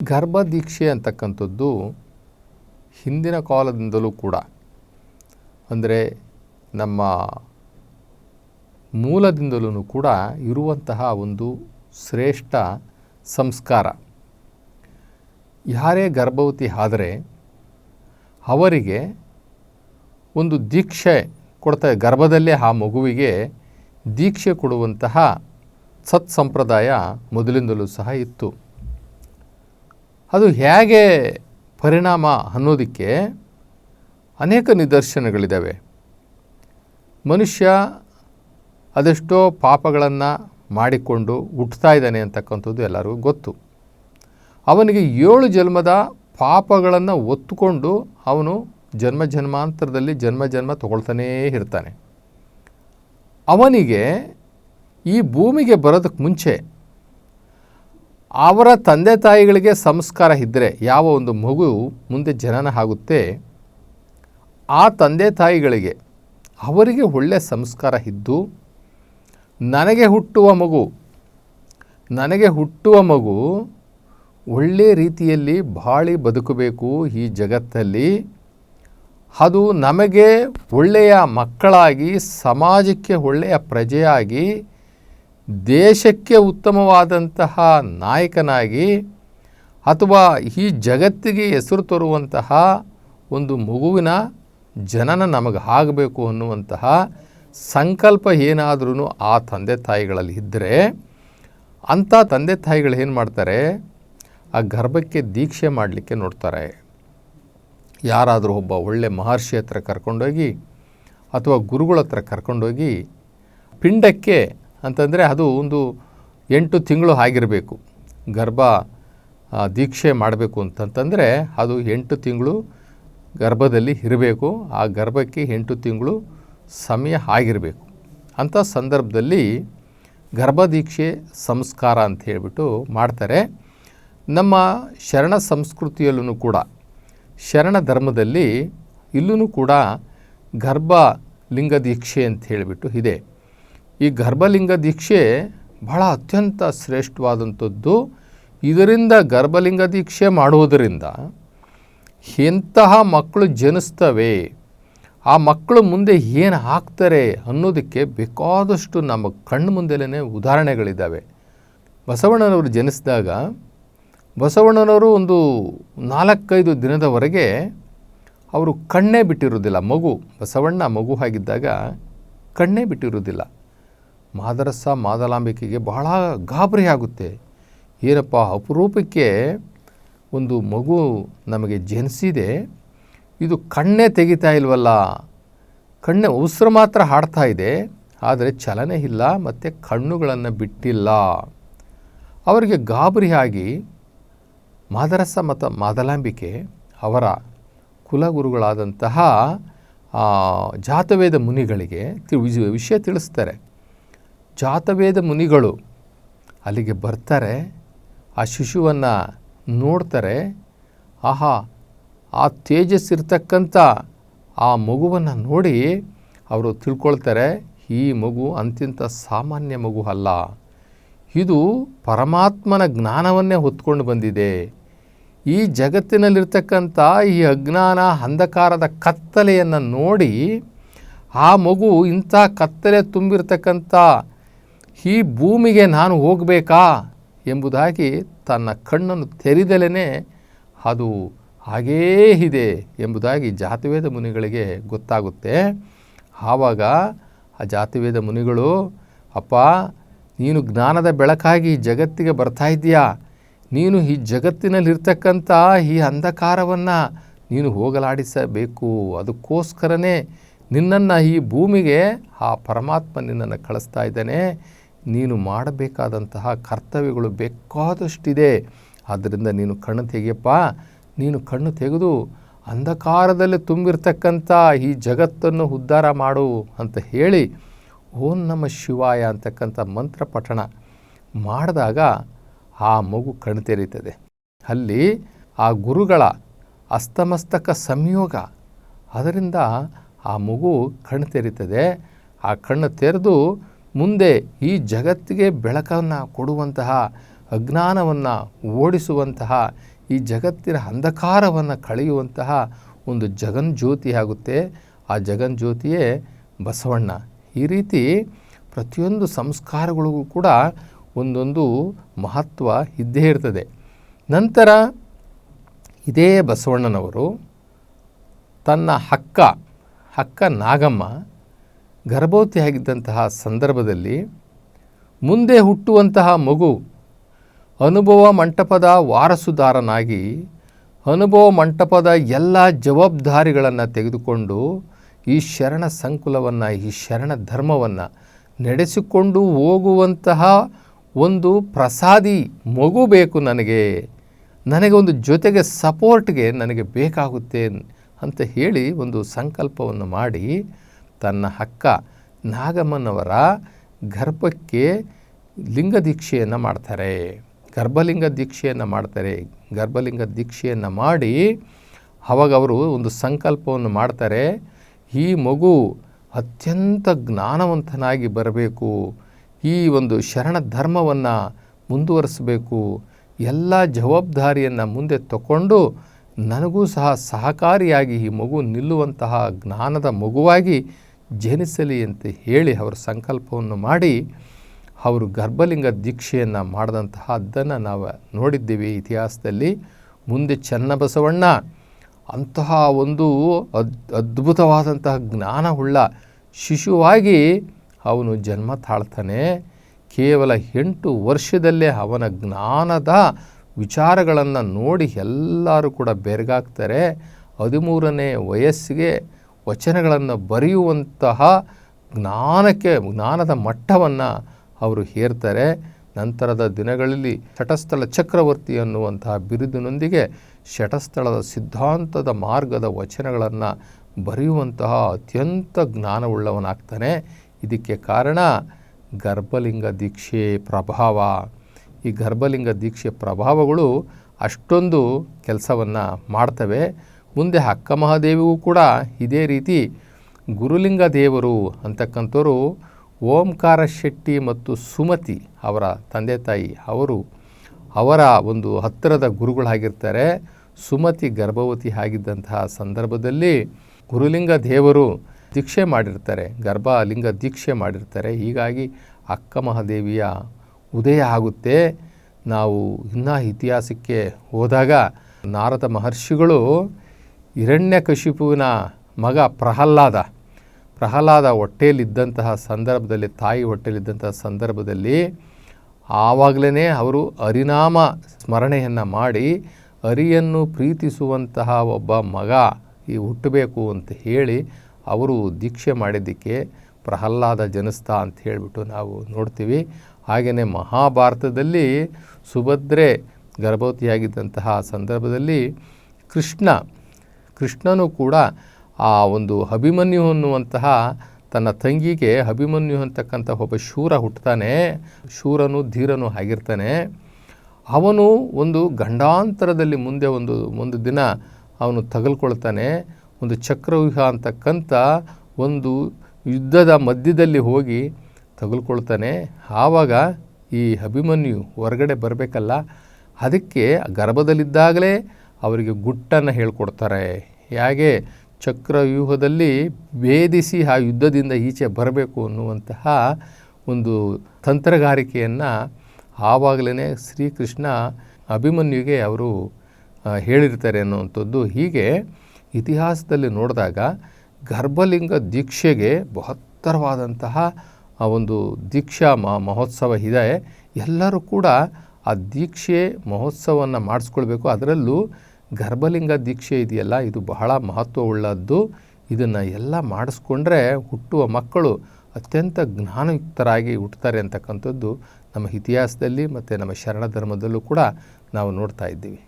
ಗರ್ಭದೀಕ್ಷೆ ಅಂತಕ್ಕಂಥದ್ದು ಹಿಂದಿನ ಕಾಲದಿಂದಲೂ ಕೂಡ. ಅಂದರೆ ನಮ್ಮ ಮೂಲದಿಂದಲೂ ಕೂಡ ಇರುವಂತಹ ಒಂದು ಶ್ರೇಷ್ಠ ಸಂಸ್ಕಾರ. ಯಾರೇ ಗರ್ಭವತಿ ಆದರೆ ಅವರಿಗೆ ಒಂದು ದೀಕ್ಷೆ ಕೊಡ್ತಾ, ಗರ್ಭದಲ್ಲೇ ಆ ಮಗುವಿಗೆ ದೀಕ್ಷೆ ಕೊಡುವಂತಹ ಸತ್ ಸಂಪ್ರದಾಯ ಮೊದಲಿಂದಲೂ ಸಹ ಇತ್ತು. ಅದು ಹೇಗೆ ಪರಿಣಾಮ ಅನ್ನೋದಕ್ಕೆ ಅನೇಕ ನಿದರ್ಶನಗಳಿದ್ದಾವೆ. ಮನುಷ್ಯ ಅದೆಷ್ಟೋ ಪಾಪಗಳನ್ನು ಮಾಡಿಕೊಂಡು ಹುಟ್ತಾ ಇದ್ದಾನೆ ಅಂತಕ್ಕಂಥದ್ದು ಎಲ್ಲರಿಗೂ ಗೊತ್ತು. ಅವನಿಗೆ ಏಳು ಜನ್ಮದ ಪಾಪಗಳನ್ನು ಒತ್ತುಕೊಂಡು ಅವನು ಜನ್ಮ ಜನ್ಮಾಂತರದಲ್ಲಿ ಜನ್ಮ ಜನ್ಮ ತಗೊಳ್ತಾನೇ ಇರ್ತಾನೆ. ಅವನಿಗೆ ಈ ಭೂಮಿಗೆ ಬರೋದಕ್ಕೆ ಮುಂಚೆ ಅವರ ತಂದೆ ತಾಯಿಗಳಿಗೆ ಸಂಸ್ಕಾರ ಇದ್ದರೆ ಯಾವ ಒಂದು ಮಗು ಮುಂದೆ ಜನನ ಆಗುತ್ತೆ, ಆ ತಂದೆ ತಾಯಿಗಳಿಗೆ ಅವರಿಗೆ ಒಳ್ಳೆಯ ಸಂಸ್ಕಾರ ಇದ್ದು, ನನಗೆ ಹುಟ್ಟುವ ಮಗು, ನನಗೆ ಹುಟ್ಟುವ ಮಗು ಒಳ್ಳೆಯ ರೀತಿಯಲ್ಲಿ ಬಾಳಿ ಬದುಕಬೇಕು ಈ ಜಗತ್ತಲ್ಲಿ. ಅದು ನಮಗೆ ಒಳ್ಳೆಯ ಮಕ್ಕಳಾಗಿ, ಸಮಾಜಕ್ಕೆ ಒಳ್ಳೆಯ ಪ್ರಜೆಯಾಗಿ ದೇಶಕ್ಕೆ ಉತ್ತಮವಾದಂತಹ ನಾಯಕನಾಗಿ ಅಥವಾ ಈ ಜಗತ್ತಿಗೆ ಹೆಸರು ತರುವಂತಹ ಒಂದು ಮಗುವಿನ ಜನನ ನಮಗೆ ಆಗಬೇಕು ಅನ್ನುವಂತಹ ಸಂಕಲ್ಪ ಏನಾದ್ರೂ ಆ ತಂದೆ ತಾಯಿಗಳಲ್ಲಿ ಇದ್ದರೆ ಅಂಥ ತಂದೆ ತಾಯಿಗಳು ಏನು ಮಾಡ್ತಾರೆ? ಆ ಗರ್ಭಕ್ಕೆ ದೀಕ್ಷೆ ಮಾಡಲಿಕ್ಕೆ ನೋಡ್ತಾರೆ. ಯಾರಾದರೂ ಒಬ್ಬ ಒಳ್ಳೆ ಮಹರ್ಷಿ ಹತ್ರ ಕರ್ಕೊಂಡೋಗಿ ಅಥವಾ ಗುರುಗಳ ಹತ್ರ ಕರ್ಕೊಂಡೋಗಿ ಪಿಂಡಕ್ಕೆ ಅಂತಂದರೆ ಅದು ಒಂದು ಎಂಟು ತಿಂಗಳು ಆಗಿರಬೇಕು. ಗರ್ಭ ದೀಕ್ಷೆ ಮಾಡಬೇಕು ಅಂತಂತಂದರೆ ಅದು ಎಂಟು ತಿಂಗಳು ಗರ್ಭದಲ್ಲಿ ಇರಬೇಕು. ಆ ಗರ್ಭಕ್ಕೆ ಎಂಟು ತಿಂಗಳು ಸಮಯ ಆಗಿರಬೇಕು. ಅಂಥ ಸಂದರ್ಭದಲ್ಲಿ ಗರ್ಭದೀಕ್ಷೆ ಸಂಸ್ಕಾರ ಅಂತ ಹೇಳಿಬಿಟ್ಟು ಮಾಡ್ತಾರೆ. ನಮ್ಮ ಶರಣ ಸಂಸ್ಕೃತಿಯಲ್ಲೂ ಕೂಡ, ಶರಣ ಧರ್ಮದಲ್ಲಿ ಇಲ್ಲೂ ಕೂಡ ಗರ್ಭ ಲಿಂಗ ದೀಕ್ಷೆ ಅಂತ ಹೇಳಿಬಿಟ್ಟು ಇದೆ. ಈ ಗರ್ಭಲಿಂಗ ದೀಕ್ಷೆ ಬಹಳ ಅತ್ಯಂತ ಶ್ರೇಷ್ಠವಾದಂಥದ್ದು. ಇದರಿಂದ ಗರ್ಭಲಿಂಗ ದೀಕ್ಷೆ ಮಾಡುವುದರಿಂದ ಎಂತಹ ಮಕ್ಕಳು ಜನಿಸ್ತವೆ, ಆ ಮಕ್ಕಳು ಮುಂದೆ ಏನು ಹಾಕ್ತಾರೆ ಅನ್ನೋದಕ್ಕೆ ಬೇಕಾದಷ್ಟು ನಮ್ಮ ಕಣ್ಣು ಮುಂದೆಲೇ ಉದಾಹರಣೆಗಳಿದ್ದಾವೆ. ಬಸವಣ್ಣನವರು ಜನಿಸಿದಾಗ, ಬಸವಣ್ಣನವರು ಒಂದು ನಾಲ್ಕೈದು ದಿನದವರೆಗೆ ಅವರು ಕಣ್ಣೇ ಬಿಟ್ಟಿರೋದಿಲ್ಲ ಮಗು, ಬಸವಣ್ಣ ಮಗು ಆಗಿದ್ದಾಗ ಕಣ್ಣೇ ಬಿಟ್ಟಿರೋದಿಲ್ಲ ಮಾದರಸ ಮಾದಲಾಂಬಿಕೆಗೆ ಬಹಳ ಗಾಬರಿ ಆಗುತ್ತೆ ಏನಪ್ಪ ಅಪರೂಪಕ್ಕೆ ಒಂದು ಮಗು ನಮಗೆ ಜನಿಸಿದೆ. ಇದು ಕಣ್ಣೇ ತೆಗಿತಾ ಇಲ್ವಲ್ಲ. ಕಣ್ಣೆ ಉಸಿರು ಮಾತ್ರ ಹಾಡ್ತಾ ಇದೆ. ಆದರೆ ಚಲನೆ ಇಲ್ಲ, ಮತ್ತು ಕಣ್ಣುಗಳನ್ನು ಬಿಟ್ಟಿಲ್ಲ. ಅವರಿಗೆ ಗಾಬರಿಯಾಗಿ ಮಾದರಸ ಮತ್ತು ಮಾದಲಾಂಬಿಕೆ ಅವರ ಕುಲಗುರುಗಳಾದಂತಹ ಜಾತವೇದ ಮುನಿಗಳಿಗೆ ತಿಳಿ ವಿಷ- ವಿಷಯ ತಿಳಿಸ್ತಾರೆ. ಜಾತವೇದ ಮುನಿಗಳು ಅಲ್ಲಿಗೆ ಬರ್ತಾರೆ, ಆ ಶಿಶುವನ್ನು ನೋಡ್ತಾರೆ, ಆಹಾ, ಆ ತೇಜಸ್ಸಿರ್ತಕ್ಕಂಥ ಆ ಮಗುವನ್ನು ನೋಡಿ ಅವರು ತಿಳ್ಕೊಳ್ತಾರೆ, ಈ ಮಗು ಅಂತ್ಯಂತ ಸಾಮಾನ್ಯ ಮಗು ಅಲ್ಲ. ಇದು ಪರಮಾತ್ಮನ ಜ್ಞಾನವನ್ನೇ ಹೊತ್ಕೊಂಡು ಬಂದಿದೆ. ಈ ಜಗತ್ತಿನಲ್ಲಿರ್ತಕ್ಕಂಥ ಈ ಅಜ್ಞಾನ ಅಂಧಕಾರದ ಕತ್ತಲೆಯನ್ನು ನೋಡಿ ಆ ಮಗು ಇಂಥ ಕತ್ತಲೆ ತುಂಬಿರ್ತಕ್ಕಂಥ ಈ ಭೂಮಿಗೆ ನಾನು ಹೋಗಬೇಕಾ ಎಂಬುದಾಗಿ ತನ್ನ ಕಣ್ಣನ್ನು ತೆರೆದಲೇ ಅದು ಹಾಗೇ ಇದೆ ಎಂಬುದಾಗಿ ಜಾತಿವೇದ ಮುನಿಗಳಿಗೆ ಗೊತ್ತಾಗುತ್ತೆ. ಆವಾಗ ಆ ಜಾತಿವೇದ ಮುನಿಗಳು, ಅಪ್ಪ, ನೀನು ಜ್ಞಾನದ ಬೆಳಕಾಗಿ ಜಗತ್ತಿಗೆ ಬರ್ತಾ ಇದ್ದೀಯಾ? ನೀನು ಈ ಜಗತ್ತಿನಲ್ಲಿರ್ತಕ್ಕಂಥ ಈ ಅಂಧಕಾರವನ್ನು ನೀನು ಹೋಗಲಾಡಿಸಬೇಕು. ಅದಕ್ಕೋಸ್ಕರನೇ ನಿನ್ನನ್ನು ಈ ಭೂಮಿಗೆ ಆ ಪರಮಾತ್ಮ ನಿನ್ನನ್ನು ಕಳಿಸ್ತಾ ಇದ್ದಾನೆ. ನೀನು ಮಾಡಬೇಕಾದಂತಹ ಕರ್ತವ್ಯಗಳು ಬೇಕಾದಷ್ಟಿದೆ. ಆದ್ದರಿಂದ ನೀನು ಕಣ್ಣು ತೆಗೆಯಪ್ಪ. ನೀನು ಕಣ್ಣು ತೆಗೆದು ಅಂಧಕಾರದಲ್ಲಿ ತುಂಬಿರ್ತಕ್ಕಂಥ ಈ ಜಗತ್ತನ್ನು ಉದ್ಧಾರ ಮಾಡು ಅಂತ ಹೇಳಿ ಓಂ ನಮ ಶಿವಾಯ ಅಂತಕ್ಕಂಥ ಮಂತ್ರ ಪಠಣ ಮಾಡಿದಾಗ ಆ ಮಗು ಕಣ್ಣು ತೆರೀತದೆ ಅಲ್ಲಿ ಆ ಗುರುಗಳ ಅಸ್ತಮಸ್ತಕ ಸಂಯೋಗ. ಅದರಿಂದ ಆ ಮಗು ಕಣ್ಣು ತೆರೀತದೆ ಆ ಕಣ್ಣು ತೆರೆದು ಮುಂದೆ ಈ ಜಗತ್ತಿಗೆ ಬೆಳಕನ್ನು ಕೊಡುವಂತಹ, ಅಜ್ಞಾನವನ್ನು ಓಡಿಸುವಂತಹ, ಈ ಜಗತ್ತಿನ ಅಂಧಕಾರವನ್ನು ಕಳೆಯುವಂತಹ ಒಂದು ಜಗನ್ ಜ್ಯೋತಿ ಆಗುತ್ತೆ. ಆ ಜಗನ್ ಜ್ಯೋತಿಯೇ ಬಸವಣ್ಣ. ಈ ರೀತಿ ಪ್ರತಿಯೊಂದು ಸಂಸ್ಕಾರಗಳಿಗೂ ಕೂಡ ಒಂದೊಂದು ಮಹತ್ವ ಇದ್ದೇ ಇರ್ತದೆ. ನಂತರ ಇದೇ ಬಸವಣ್ಣನವರು ತನ್ನ ಹಕ್ಕ ಹಕ್ಕ ನಾಗಮ್ಮ ಗರ್ಭವತಿಯಾಗಿದ್ದಂತಹ ಸಂದರ್ಭದಲ್ಲಿ ಮುಂದೆ ಹುಟ್ಟುವಂತಹ ಮಗು ಅನುಭವ ಮಂಟಪದ ವಾರಸುದಾರನಾಗಿ ಅನುಭವ ಮಂಟಪದ ಎಲ್ಲ ಜವಾಬ್ದಾರಿಗಳನ್ನು ತೆಗೆದುಕೊಂಡು ಈ ಶರಣ ಸಂಕುಲವನ್ನು, ಈ ಶರಣ ಧರ್ಮವನ್ನು ನಡೆಸಿಕೊಂಡು ಹೋಗುವಂತಹ ಒಂದು ಪ್ರಸಾದಿ ಮಗು ಬೇಕು ನನಗೆ. ನನಗೆ ಒಂದು ಜೊತೆಗೆ ಸಪೋರ್ಟ್ಗೆ ನನಗೆ ಬೇಕಾಗುತ್ತೆ ಅಂತ ಹೇಳಿ ಒಂದು ಸಂಕಲ್ಪವನ್ನು ಮಾಡಿ ತನ್ನ ಹಕ್ಕ ನಾಗಮ್ಮನವರ ಗರ್ಭಕ್ಕೆ ಲಿಂಗ ದೀಕ್ಷೆಯನ್ನು ಮಾಡ್ತಾರೆ. ಗರ್ಭಲಿಂಗ ದೀಕ್ಷೆಯನ್ನು ಮಾಡ್ತಾರೆ. ಗರ್ಭಲಿಂಗ ದೀಕ್ಷೆಯನ್ನು ಮಾಡಿ ಅವಾಗ ಅವರು ಒಂದು ಸಂಕಲ್ಪವನ್ನು ಮಾಡ್ತಾರೆ. ಈ ಮಗು ಅತ್ಯಂತ ಜ್ಞಾನವಂತನಾಗಿ ಬರಬೇಕು. ಈ ಒಂದು ಶರಣ ಧರ್ಮವನ್ನು ಮುಂದುವರಿಸಬೇಕು. ಎಲ್ಲ ಜವಾಬ್ದಾರಿಯನ್ನು ಮುಂದೆ ತಗೊಂಡು ನನಗೂ ಸಹ ಸಹಕಾರಿಯಾಗಿ ಈ ಮಗು ನಿಲ್ಲುವಂತಹ ಜ್ಞಾನದ ಮಗುವಾಗಿ ಜನಿಸಲಿ ಅಂತ ಹೇಳಿ ಅವರ ಸಂಕಲ್ಪವನ್ನು ಮಾಡಿ ಅವರು ಗರ್ಭಲಿಂಗ ದೀಕ್ಷೆಯನ್ನು ಮಾಡಿದಂತಹದ್ದನ್ನು ನಾವು ನೋಡಿದ್ದೀವಿ ಇತಿಹಾಸದಲ್ಲಿ. ಮುಂದೆ ಚನ್ನಬಸವಣ್ಣ, ಅಂತಹ ಒಂದು ಅದ್, ಅದ್ಭುತವಾದಂತಹ ಜ್ಞಾನವುಳ್ಳ ಶಿಶುವಾಗಿ ಅವನು ಜನ್ಮ ತಾಳ್ತಾನೆ. ಕೇವಲ ಎಂಟು ವರ್ಷದಲ್ಲೇ ಅವನ ಜ್ಞಾನದ ವಿಚಾರಗಳನ್ನು ನೋಡಿ ಎಲ್ಲರೂ ಕೂಡ ಬೆರಗಾಗ್ತಾರೆ. ಹದಿಮೂರನೇ ವಯಸ್ಸಿಗೆ ವಚನಗಳನ್ನು ಬರೆಯುವಂತಹ ಜ್ಞಾನಕ್ಕೆ, ಜ್ಞಾನದ ಮಟ್ಟವನ್ನು ಅವರು ಹೇರ್ತಾರೆ. ನಂತರದ ದಿನಗಳಲ್ಲಿ ಶಟಸ್ಥಳ ಚಕ್ರವರ್ತಿ ಅನ್ನುವಂತಹ ಬಿರುದಿನೊಂದಿಗೆ ಶಟಸ್ಥಳದ ಸಿದ್ಧಾಂತದ ಮಾರ್ಗದ ವಚನಗಳನ್ನು ಬರೆಯುವಂತಹ ಅತ್ಯಂತ ಜ್ಞಾನವುಳ್ಳವನಾಗ್ತಾನೆ. ಇದಕ್ಕೆ ಕಾರಣ ಗರ್ಭಲಿಂಗ ದೀಕ್ಷೆ ಪ್ರಭಾವ. ಈ ಗರ್ಭಲಿಂಗ ದೀಕ್ಷೆ ಪ್ರಭಾವಗಳು ಅಷ್ಟೊಂದು ಕೆಲಸವನ್ನು ಮಾಡ್ತವೆ. ಮುಂದೆ ಅಕ್ಕ ಮಹಾದೇವಿಗೂ ಕೂಡ ಇದೇ ರೀತಿ ಗುರುಲಿಂಗ ದೇವರು ಅಂತಕ್ಕಂಥವರು ಓಂಕಾರ ಶೆಟ್ಟಿ ಮತ್ತು ಸುಮತಿ ಅವರ ತಂದೆ ತಾಯಿ, ಅವರು ಅವರ ಒಂದು ಹತ್ತಿರದ ಗುರುಗಳಾಗಿರ್ತಾರೆ. ಸುಮತಿ ಗರ್ಭವತಿ ಆಗಿದ್ದಂತಹ ಸಂದರ್ಭದಲ್ಲಿ ಗುರುಲಿಂಗ ದೇವರು ದೀಕ್ಷೆ ಮಾಡಿರ್ತಾರೆ, ಗರ್ಭಲಿಂಗ ದೀಕ್ಷೆ ಮಾಡಿರ್ತಾರೆ. ಹೀಗಾಗಿ ಅಕ್ಕ ಮಹಾದೇವಿಯ ಉದಯ ಆಗುತ್ತೆ. ನಾವು ಇನ್ನೂ ಇತಿಹಾಸಕ್ಕೆ ಹೋದಾಗ ನಾರದ ಮಹರ್ಷಿಗಳು ಹಿರಣ್ಯಕಶಿಪುವಿನ ಮಗ ಪ್ರಹ್ಲಾದ. ಪ್ರಹ್ಲಾದ ಹೊಟ್ಟೆಯಲ್ಲಿದ್ದಂತಹ ಸಂದರ್ಭದಲ್ಲಿ, ತಾಯಿ ಹೊಟ್ಟೆಯಲ್ಲಿದ್ದಂತಹ ಸಂದರ್ಭದಲ್ಲಿ ಆವಾಗಲೇ ಅವರು ಹರಿನಾಮ ಸ್ಮರಣೆಯನ್ನು ಮಾಡಿ ಹರಿಯನ್ನು ಪ್ರೀತಿಸುವಂತಹ ಒಬ್ಬ ಮಗ ಈ ಹುಟ್ಟಬೇಕು ಅಂತ ಹೇಳಿ ಅವರು ದೀಕ್ಷೆ ಮಾಡಿದ್ದಕ್ಕೆ ಪ್ರಹ್ಲಾದ ಜನಿಸ್ತಾ ಅಂತ ಹೇಳಿಬಿಟ್ಟು ನಾವು ನೋಡ್ತೀವಿ. ಹಾಗೆಯೇ ಮಹಾಭಾರತದಲ್ಲಿ ಸುಭದ್ರೆ ಗರ್ಭವತಿಯಾಗಿದ್ದಂತಹ ಸಂದರ್ಭದಲ್ಲಿ ಕೃಷ್ಣ ಕೃಷ್ಣನು ಕೂಡ ಆ ಒಂದು ಅಭಿಮನ್ಯು ಅನ್ನುವಂತಹ ತನ್ನ ತಂಗಿಗೆ ಅಭಿಮನ್ಯು ಅಂತಕ್ಕಂಥ ಒಬ್ಬ ಶೂರ ಹುಟ್ಟುತ್ತಾನೆ ಶೂರನು ಧೀರನು ಆಗಿರ್ತಾನೆ. ಅವನು ಒಂದು ಗಂಡಾಂತರದಲ್ಲಿ ಮುಂದೆ ಒಂದು ಒಂದು ದಿನ ಅವನು ತಗಲ್ಕೊಳ್ತಾನೆ. ಒಂದು ಚಕ್ರವ್ಯೂಹ ಅಂತಕ್ಕಂಥ ಒಂದು ಯುದ್ಧದ ಮಧ್ಯದಲ್ಲಿ ಹೋಗಿ ತಗಲ್ಕೊಳ್ತಾನೆ. ಆವಾಗ ಈ ಅಭಿಮನ್ಯು ಹೊರಗಡೆ ಬರಬೇಕಲ್ಲ. ಅದಕ್ಕೆ ಗರ್ಭದಲ್ಲಿದ್ದಾಗಲೇ ಅವರಿಗೆ ಗುಟ್ಟನ್ನು ಹೇಳ್ಕೊಡ್ತಾರೆ. ಹೇಗೆ? ಚಕ್ರವ್ಯೂಹದಲ್ಲಿ ಭೇದಿಸಿ ಆ ಯುದ್ಧದಿಂದ ಈಚೆ ಬರಬೇಕು ಅನ್ನುವಂತಹ ಒಂದು ತಂತ್ರಗಾರಿಕೆಯನ್ನು ಆವಾಗಲೇ ಶ್ರೀಕೃಷ್ಣ ಅಭಿಮನ್ಯುಗೆ ಅವರು ಹೇಳಿರ್ತಾರೆ ಅನ್ನುವಂಥದ್ದು. ಹೀಗೆ ಇತಿಹಾಸದಲ್ಲಿ ನೋಡಿದಾಗ ಗರ್ಭಲಿಂಗ ದೀಕ್ಷೆಗೆ ಬಹತ್ತರವಾದಂತಹ ಆ, ಒಂದು ದೀಕ್ಷಾ ಮ- ಮಹೋತ್ಸವ ಇದೆ. ಎಲ್ಲರೂ ಕೂಡ ಆ ದೀಕ್ಷೆ, ಮಹೋತ್ಸವವನ್ನು ಮಾಡಿಸ್ಕೊಳ್ಬೇಕು. ಅದರಲ್ಲೂ ಗರ್ಭಲಿಂಗ ದೀಕ್ಷೆ ಇದೆಯಲ್ಲ, ಇದು ಬಹಳ ಮಹತ್ವವುಳ್ಳದ್ದು. ಇದನ್ನು ಎಲ್ಲ ಮಾಡಿಸ್ಕೊಂಡ್ರೆ ಹುಟ್ಟುವ ಮಕ್ಕಳು ಅತ್ಯಂತ ಜ್ಞಾನಯುಕ್ತರಾಗಿ ಹುಟ್ಟುತ್ತಾರೆ ಅಂತಕ್ಕಂಥದ್ದು ನಮ್ಮ ಇತಿಹಾಸದಲ್ಲಿ ಮತ್ತು ನಮ್ಮ ಶರಣ ಧರ್ಮದಲ್ಲೂ ಕೂಡ ನಾವು ನೋಡ್ತಾ ಇದ್ದೀವಿ.